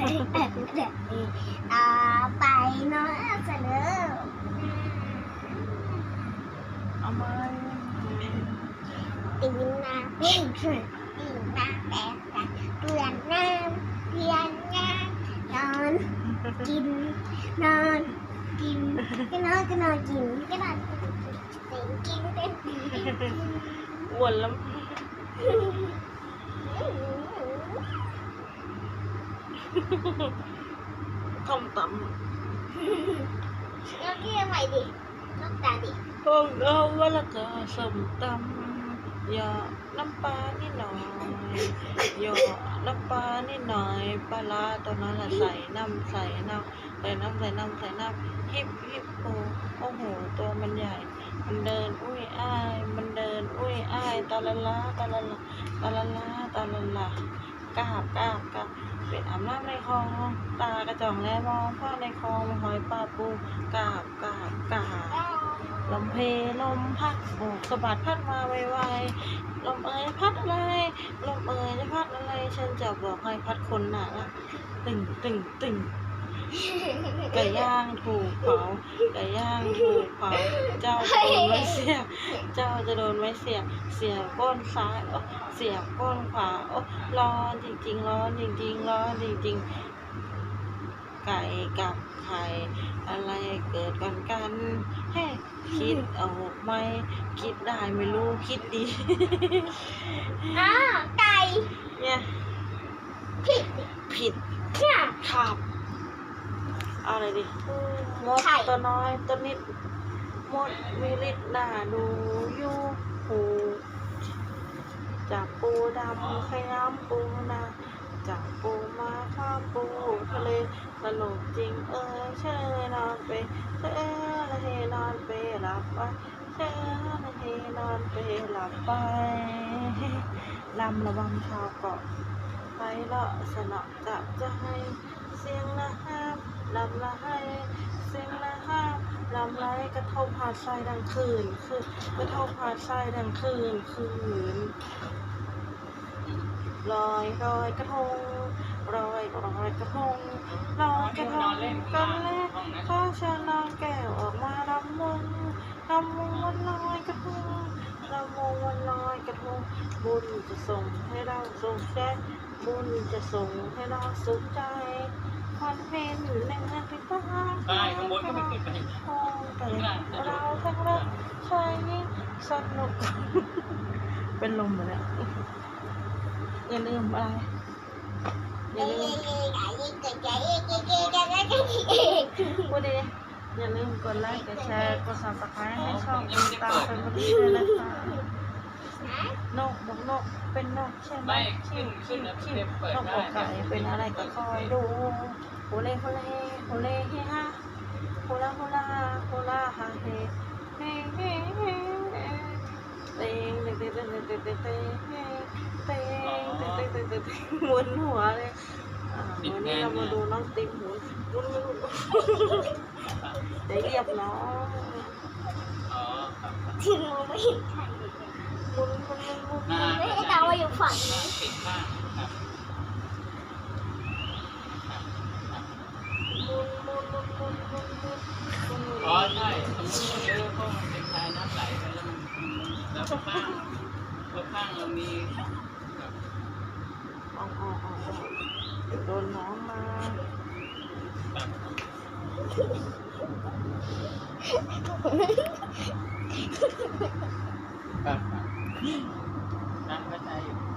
ต่อไปนอนาะเลนอเอามาตีนาเป็ดตีนาแป็ดเปลี่ยนน้ำเปลี่ยนน้ำนอนกินนอนกินก็นอนก็นอนกินก็นอนกินเต็มกินเต็มอ้วนแล้ว ต้มตำแล้วกี้ยังไงดินกตาดิพวกเราว่าและก็ส้มตำหยอดน้ำปลานิดหน่อยหยอดน้ำปลานิดหน่อยปลาร้าตอนนั้นละใส่น้ำใส่น้ำใส่น้ำใส่น้ำใส่น้ำฮิปฮิปโอโอ้โหตัวมันใหญ่ มันเดินอุ้ยอ้าย มันเดินอุ้ยอ้ายตาละละตาละละตาละละตาละละ กาบกาบกาบเป็นอาบน้ำในคลองตากระจ่องแลมองพ่อในคลองหอยปลาปูกาบกาบกาบลมเพลมพัดโบกสะบัดพัดมาไวๆลมเอ๋ยพัดอะไรลมเอ๋ยจะพัดอะไร ฉันจะบอกให้พัดคนหนาละตึงตึงตึง ไก่ย่างถูกเผาไก่ย่างถูกเผาเจ้าจะโดนไม้เสียบเจ้าจะโดนไม้เสียบเสียบก้นซ้ายโอ๊ะเสียบก้นขวาโอ๊ะร้อนจริงๆร้อนจริงๆร้อนจริงๆ ไก่กับไข่อะไรเกิดก่อนกันเฮ้คิดออกไหมคิดได้ไม่รู้คิดดีอ้าไก่เนี่ยผิดผิดเนี่ยครับ เอาอะไรดิมดไข่ตัวน้อยตัวนิดมดมีฤทธิ์หน้าดูอยู่หูจับปูดำขยำปูนาจับปูมาข้ามปูทะเลตลกจริงเออเชยนอนไปเชยละเฮนอนไปหลับไปเชยละเฮนอนไปหลับไปลำระวังชาวเกาะไปเลาะสนอจะจะให้เสียงละห้าม ละให้เสียงละห้าลำไรกระทบหาดทรายดังคืนคือกระทบหาดทรายดังคืนคืนลอยลอยกระทงลอยลอยกระทงลอยกระทงกันแลวข้าชนางแก้วออกมาลำมงลำมงวันลอยกระทงลำมงวันลอยกระทงบุญจะส่งให้เราส่งแจ้บุญจะส่งให้เราสุขใจ คอนเทนอยู่หนึ่งนาทีก็ห้าได้ข้างบนก็ไม่ขึ้นไปโอ้แต่เราทั้งรักชายนี่สนุก เป็นลมหมดแล้วอย่าลืมอะไรอย่าลืมพูดดีอย่าลืมกดไลค์กดแชร์กดซับสไครต์ให้ช่องตามเป็นประจำเลยนะคะ นกบอกนกเป็นนกใช่ไหมไม่ชิขึ้นวขึ้ชินวแล้วชิเดี๋วยวเปิดนกได้อกไก่เป็นอะไรก็คอยดูโฮเล่โฮเล่โฮเล่เฮฮาโฮลาโฮลาโฮลาฮาเฮเฮเฮเฮเต็งเต็งเต็งเต็งเต็งเต็งเต็งเต็งเต็งเต็งเต็งเต็งเต็งหมุนหัวเลยอ่าวันนี้เรามาดูน้องติมหมุนหมุนหมุนหมุนได้เรียบร้อยอ๋อครับที่มองไม่เห็นใครห มุนมุนหมุนมุนหน้าไม่ได้เดาว่าอยู่ฝั่งนี้ปิดข้างครับหมุนมุนมุนมุนมุนมุนมุนอ๋อใช่สมมติว่าเรือพวกมันเป็นชายน้ำไหลไปแล้วมันแล้วข้างแล้วข้างเรามีอ๋ออ๋ออ๋อโดนน้องมาแบบ Saan ba tayo?